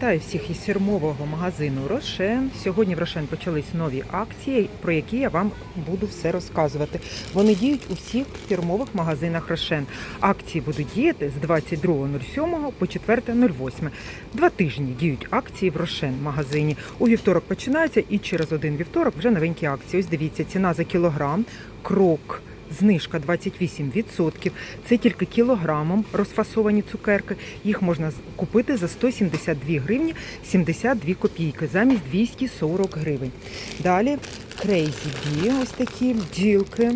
Вітаю всіх із фірмового магазину Рошен. Сьогодні в Рошен почались нові акції, про які я вам буду все розказувати. Вони діють у всіх фірмових магазинах Рошен. Акції будуть діяти з 22.07 по 4.08. Два тижні діють акції в Рошен магазині. У вівторок починаються і через один вівторок вже новенькі акції. Ось дивіться, ціна за кілограм, крок. Знижка 28%. Це тільки кілограмом розфасовані цукерки. Їх можна купити за 172 гривні 72 копійки замість 240 гривень. Далі Crazy Bee, ось такі бджілки.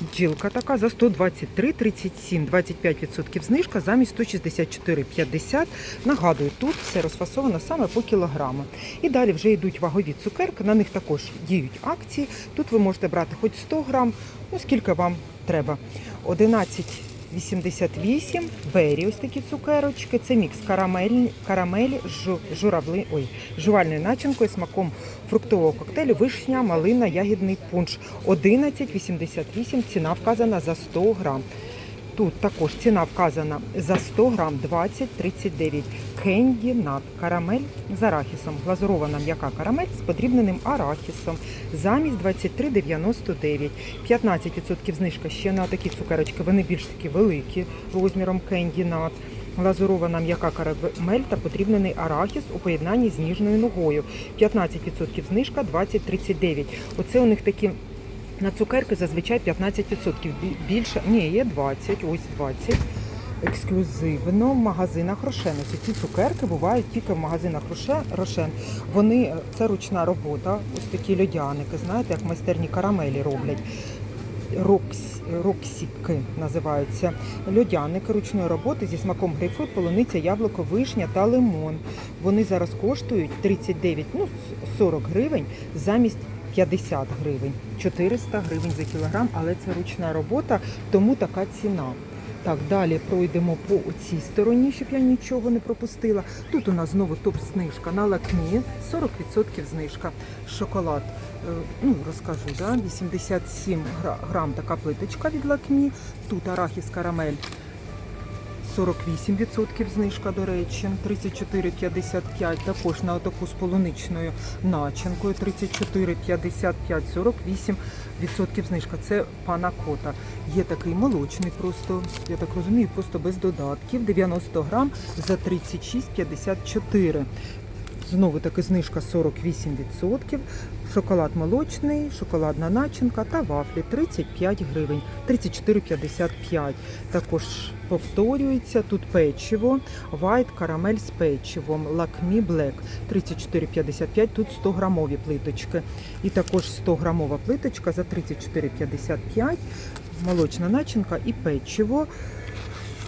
Бджілка така за 123,37, 25% знижка замість 164,50. Нагадую, тут все розфасовано саме по кілограму. І далі вже йдуть вагові цукерки, на них також діють акції. Тут ви можете брати хоч 100 грам, ну скільки вам треба. 11,88 бері, ось такі цукерочки. Це мікс карамель, карамелі жу, журавли, ой, жувальною начинкою, смаком фруктового коктейлю, вишня, малина, ягідний пунш. 11,88 ціна вказана за 100 грам. Тут також ціна вказана за 100 грам 20,39. Кенді нат карамель з арахісом. Глазурована м'яка карамель з подрібненим арахісом. Замість 23,99. 15% знижка ще на такі цукерочки. Вони більш такі великі розміром кенді нат. Глазурована м'яка карамель та подрібнений арахіс у поєднанні з ніжною ногою. 15% знижка 20,39. Оце у них такі на цукерки зазвичай 15% більше. Ні, є 20, ось 20. Ексклюзивно в магазинах Рошен. Ось ці цукерки бувають тільки в магазинах Роше- Рошен. Вони е, це ручна робота, ось такі льодяники, знаєте, як майстерні карамелі роблять. Рокс, роксіки називаються льодяники ручної роботи зі смаком грейпфрут, полуниця, яблуко, вишня та лимон. Вони зараз коштують 39, ну 40 гривень замість 50 гривень, 400 гривень за кілограм, але це ручна робота, тому така ціна. Так, далі пройдемо по цій стороні, щоб я нічого не пропустила. Тут у нас знову топ-знижка на лакмі, 40% знижка. Шоколад, е, ну розкажу, да? 87 гра- грам така плиточка від лакмі. Тут арахіс карамель 48% знижка, до речі, 34,55 також на таку з полуничною начинкою, 34,55, 48% знижка. Це пана кота. Є такий молочний, просто, я так розумію, просто без додатків, 90 грам за 36,54. Знову таки знижка 48%. Шоколад молочний, шоколадна начинка та вафлі 35 гривень, 34,55. Також повторюється тут печиво, white карамель з печивом, лакмі Black 34,55. Тут 100 грамові плиточки. І також 100 грамова плиточка за 34,55. Молочна начинка і печиво.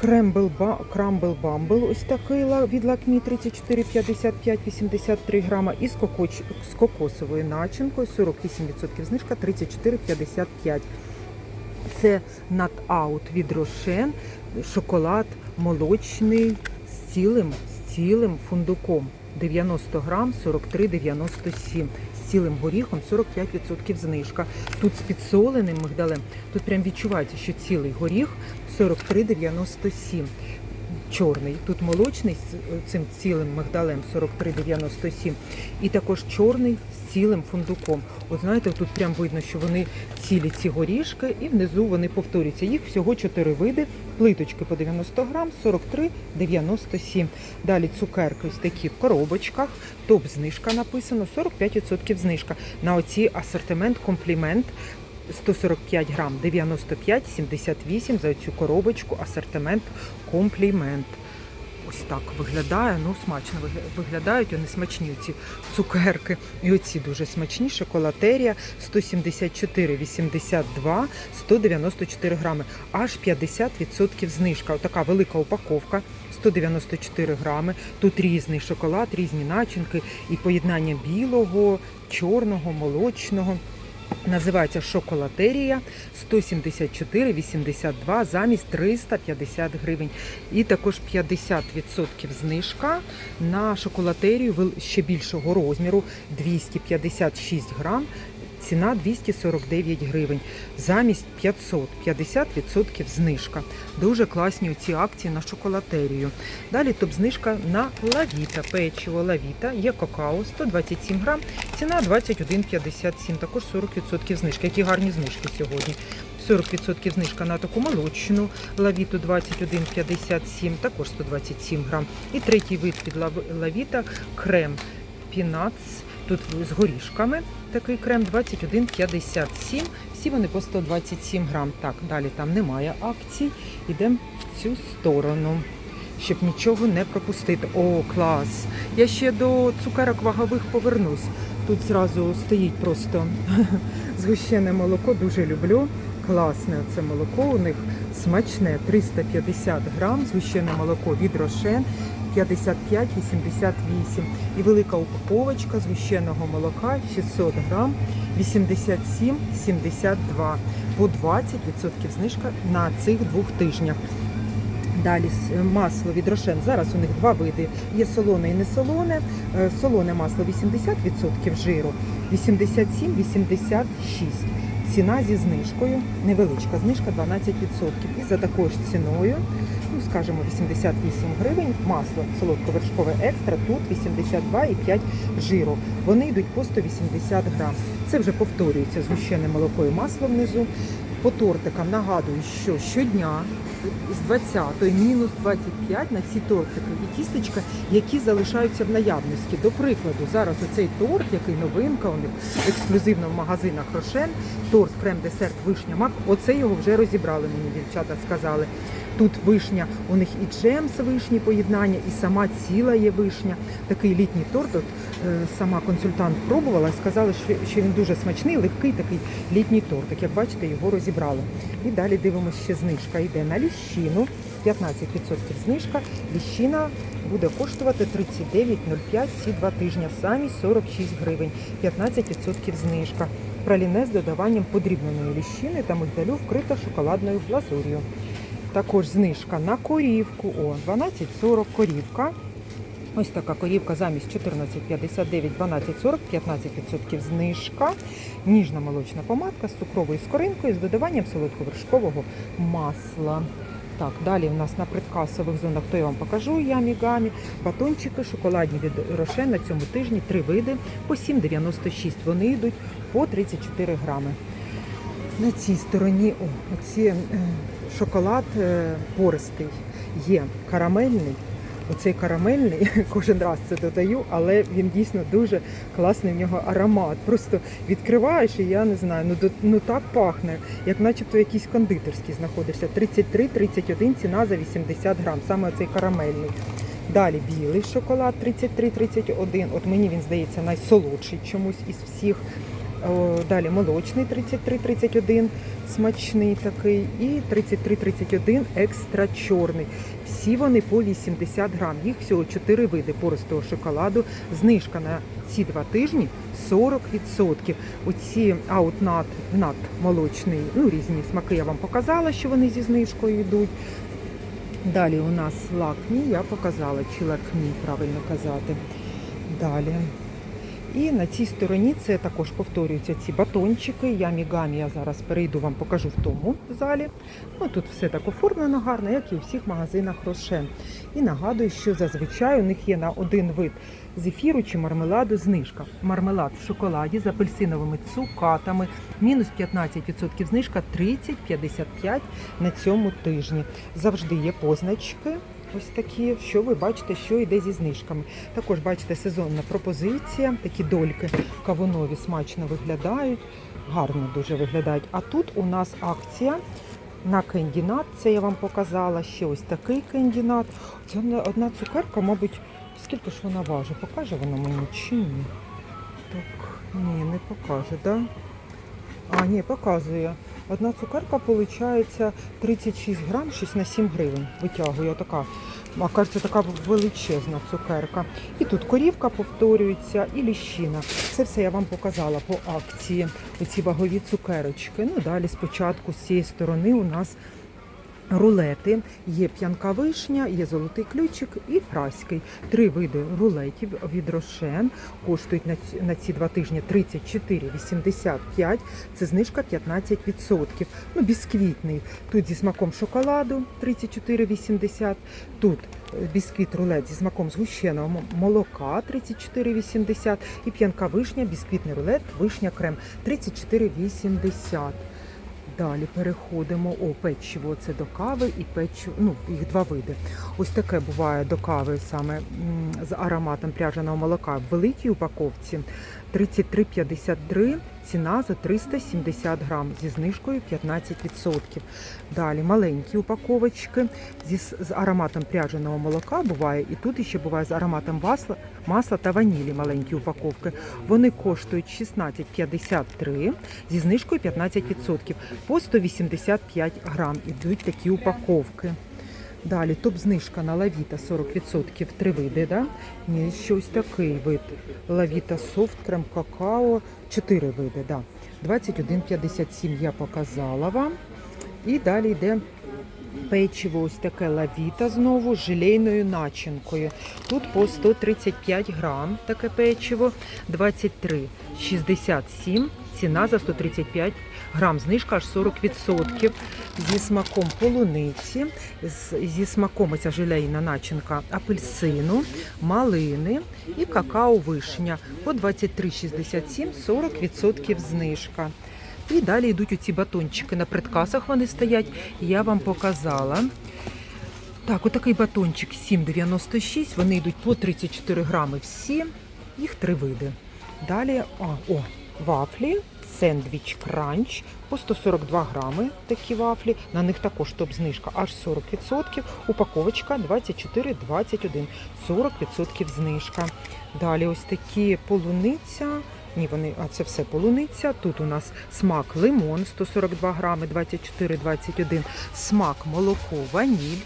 Крембл, крамбл бамбл, ось такий від лакмі 34,55, 83 грама. І з, кокоч, з кокосовою начинкою 48% знижка 34,55. Це нат-аут від Рошен, шоколад молочний з цілим, з цілим фундуком. 90 грам 43,97. З цілим горіхом 45% знижка. Тут з підсоленим мигдалем. Тут прям відчувається, що цілий горіх 43,97. Чорний. Тут молочний з е, цим цілим мигдалем 43,97. І також чорний з цілим фундуком. От знаєте, тут прям видно, що вони цілі ці горішки, і внизу вони повторюються. Їх всього 4 види. Плиточки по 90 грам, 43,97. Далі цукерки ось такі в коробочках. Топ знижка написано, 45% знижка. На оці асортимент комплімент 145 грам, 95,78 за цю коробочку асортимент комплімент. Ось так виглядає, ну смачно вигля- виглядають, вони смачні ці цукерки. І оці дуже смачні. Шоколатерія 174,82, 194 грами, аж 50% знижка. Отака велика упаковка. 194 грами. Тут різний шоколад, різні начинки і поєднання білого, чорного, молочного. Називається шоколатерія 174,82 замість 350 гривень. І також 50% знижка на шоколатерію ще більшого розміру 256 грам. Ціна 249 гривень, замість 500, 50% знижка. Дуже класні ці акції на шоколатерію. Далі топ-знижка на лавіта, печиво лавіта, є какао 127 грам, ціна 21,57, також 40% знижки. Які гарні знижки сьогодні. 40% знижка на таку молочну лавіту 21,57, також 127 грам. І третій вид від лавіта крем пінац. Тут з горішками такий крем 21,57. Всі вони по 127 грам. Так, далі там немає акцій. Йдемо в цю сторону, щоб нічого не пропустити. О, клас! Я ще до цукерок вагових повернусь. Тут зразу стоїть просто згущене молоко, дуже люблю. Класне це молоко у них смачне 350 грам, згущене молоко від Рошен 55,88 і велика упаковочка згущеного молока 600 грам 87,72 по 20% знижка на цих двох тижнях. Далі масло від Рошен. Зараз у них два види. Є солоне і не солоне. Е, Солоне масло 80% жиру, 87-86. Ціна зі знижкою, невеличка знижка 12%. І за такою ж ціною, скажімо, 88 гривень, масло солодковершкове екстра, тут 82,5 жиру. Вони йдуть по 180 грам. Це вже повторюється згущене молоко і масло внизу. По тортикам нагадую, що щодня з 20 мінус 25 на ці тортики і тістечка, які залишаються в наявності. До прикладу, зараз оцей торт, який новинка у них ексклюзивно в магазинах Рошен, торт крем-десерт вишня мак. Оце його вже розібрали. Мені дівчата сказали. Тут вишня, у них і джем з вишні поєднання, і сама ціла є вишня. Такий літній торт. От, е, сама консультант пробувала сказала, що він дуже смачний, легкий такий літній тортик. Як бачите, його розібрали. І далі дивимося, ще знижка йде на ліщину. 15% знижка. Ліщина буде коштувати 39,05 ці два тижні. Самі 46 гривень, 15% знижка. Праліне з додаванням подрібненої ліщини та мигдалю вкрита шоколадною глазур'ю. Також знижка на корівку. О, 12,40 корівка. Ось така корівка замість 14,59, 12,40, 15% знижка. Ніжна молочна помадка з цукровою скоринкою з додаванням солодковершкового масла. Так, далі у нас на предкасових зонах, то я вам покажу ямі-гамі. Батончики шоколадні від Роше на цьому тижні три види по 7,96. Вони йдуть по 34 грами. На цій стороні о, оці, е, шоколад е, пористий є карамельний. Оцей карамельний, кожен раз це додаю, але він дійсно дуже класний в нього аромат. Просто відкриваєш і я не знаю, ну, ну так пахне, як начебто якийсь кондитерський знаходишся. 33-31 ціна за 80 грам, саме оцей карамельний. Далі білий шоколад 33-31. От мені він здається найсолодший чомусь із всіх. О, Далі молочний 33-31, смачний такий, і 33-31 екстра чорний. Всі вони по 80 грам. Їх всього 4 види пористого шоколаду. Знижка на ці два тижні 40%. Оці аутнат нат молочний, ну різні смаки я вам показала, що вони зі знижкою йдуть. Далі у нас лакмі, я показала, чи лакмі правильно казати. Далі. І на цій стороні це також повторюються ці батончики. Ямі-гамі я зараз перейду, вам покажу в тому залі. Ну, тут все так оформлено гарно, як і у всіх магазинах Рошен. І нагадую, що зазвичай у них є на один вид зефіру чи мармеладу знижка. Мармелад в шоколаді з апельсиновими цукатами, мінус 15% знижка 30-55 на цьому тижні. Завжди є позначки. Ось такі, що ви бачите, що йде зі знижками. Також бачите сезонна пропозиція, такі дольки кавунові смачно виглядають, гарно дуже виглядають. А тут у нас акція на кендінат. Це я вам показала. Ще ось такий кендінат. Це одна- цукерка, мабуть, скільки ж вона важить? Покаже вона мені чи ні? Так, ні, не покаже, так? Да? А, ні, показує. Одна цукерка виходить 36 грам, щось на 7 гривень витягує. Така, а кажеться, така величезна цукерка. І тут корівка повторюється, і ліщина. Це все я вам показала по акції. Оці вагові цукерочки. Ну далі спочатку з цієї сторони у нас Рулети є п'янка вишня, є золотий ключик і праський. Три види рулетів від Рошен коштують на на ці два тижні 34,85. Це знижка 15%. Ну, бісквітний. Тут зі смаком шоколаду 34,80. Тут е, бісквіт рулет зі смаком згущеного молока 34,80. І п'янка вишня, бісквітний рулет, вишня крем 34,80. Далі переходимо. О, печиво це до кави і печиво, ну, їх два види. Ось таке буває до кави саме з ароматом пряженого молока в великій упаковці 33,53, ціна за 370 грам зі знижкою 15%. Далі маленькі упаковочки зі, з ароматом пряженого молока буває, і тут ще буває з ароматом масла, масла та ванілі маленькі упаковки. Вони коштують 16,53 зі знижкою 15%. По 185 грам ідуть такі упаковки. Далі топ-знижка на лавіта 40% три види. Да? Ні, щось такий вид. Лавіта софт, крем какао, 4 види. Да. 21,57 я показала вам. І далі йде печиво, ось таке лавіта знову з желейною начинкою. Тут по 135 грам таке печиво, 23,67, ціна за 135 грам, знижка аж 40%. Зі смаком полуниці, зі смаком оця желейна начинка апельсину, малини і какао-вишня по 23,67, 40% знижка. І далі йдуть оці батончики. На предкасах вони стоять. Я вам показала. Так, отакий батончик 7,96. Вони йдуть по 34 грами всі. Їх три види. Далі, а, о, вафлі, сендвіч кранч по 142 грами. Такі вафлі. На них також топ-знижка аж 40%. Упаковочка 24,21. 40% знижка. Далі ось такі полуниця. Ні, вони, а це все полуниця. Тут у нас смак лимон 142 грами, 24,21. Смак молоко, ваніль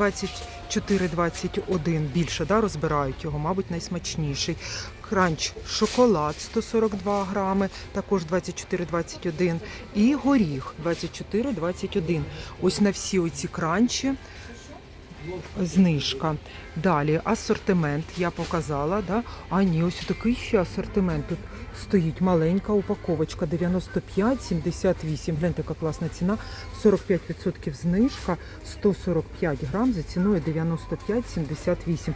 24,21. Більше да, розбирають його, мабуть, найсмачніший. Кранч шоколад 142 грами, також 24,21. І горіх 24,21. Ось на всі оці кранчі знижка. Далі асортимент я показала. Да? А ні, ось такий ще асортимент. Тут стоїть маленька упаковочка 95,78. Гляньте, яка класна ціна. 45% знижка, 145 грам за ціною 95,78.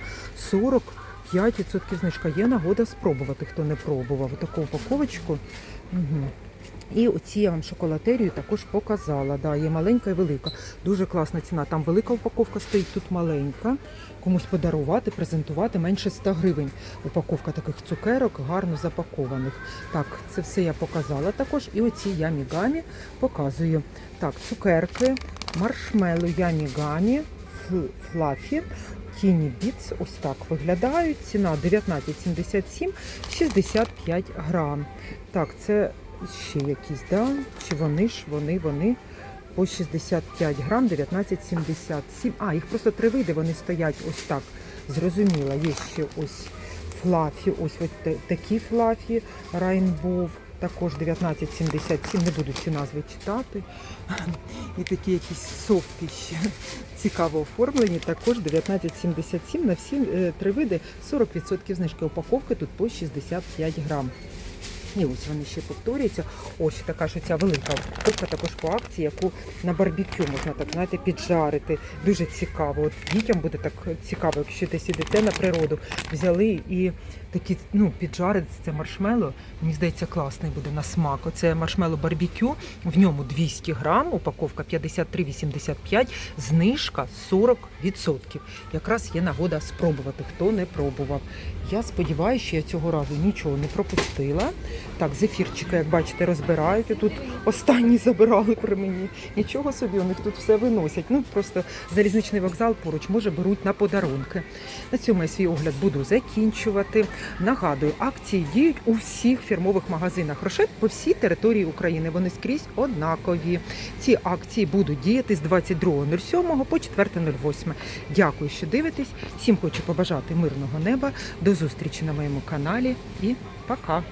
45% знижка. Є нагода спробувати, хто не пробував. Таку упаковочку. Угу. І оці я вам шоколатерію також показала. Да, є маленька і велика. Дуже класна ціна. Там велика упаковка стоїть, тут маленька. Комусь подарувати, презентувати менше 100 гривень. Упаковка таких цукерок, гарно запакованих. Так, це все я показала також. І оці ямігамі показую. Так, цукерки, маршмело ямігамі, фл- флафі. Тіні Біц ось так виглядають. Ціна 19,77, 65 грам. Так, це ще якісь, да? Чи вони ж, вони, вони по 65 грам, 19,77. А, їх просто три види, вони стоять ось так. Зрозуміла, є ще ось флафі, ось ось такі флафі, Райнбов, також 19,77, не буду ці назви читати. І такі якісь софти ще цікаво оформлені, також 19,77 на всі е, три види 40% знижки упаковки тут по 65 грам. І ось вони ще повторюються. Ось така ж ця велика упаковка також по акції, яку на барбекю можна так знаєте піджарити. Дуже цікаво. От дітям буде так цікаво, якщо десь ідете на природу, взяли і такі ну піджарити це маршмело. Мені здається, класний буде на смак. Оце маршмело барбекю. В ньому 200 грам, упаковка 53,85, знижка 40%. Якраз є нагода спробувати, хто не пробував. Я сподіваюся, що я цього разу нічого не пропустила. Так, зефірчики, як бачите, розбирають. І Тут останні забирали при мені. Нічого собі, у них тут все виносять. Ну просто залізничний вокзал поруч, може, беруть на подарунки. На цьому я свій огляд буду закінчувати. Нагадую, акції діють у всіх фірмових магазинах Рошет по всій території України. Вони скрізь однакові. Ці акції будуть діяти з 22.07 по 4.08. Дякую, що дивитесь. Всім хочу побажати мирного неба. До зустрічі на моєму каналі і пока!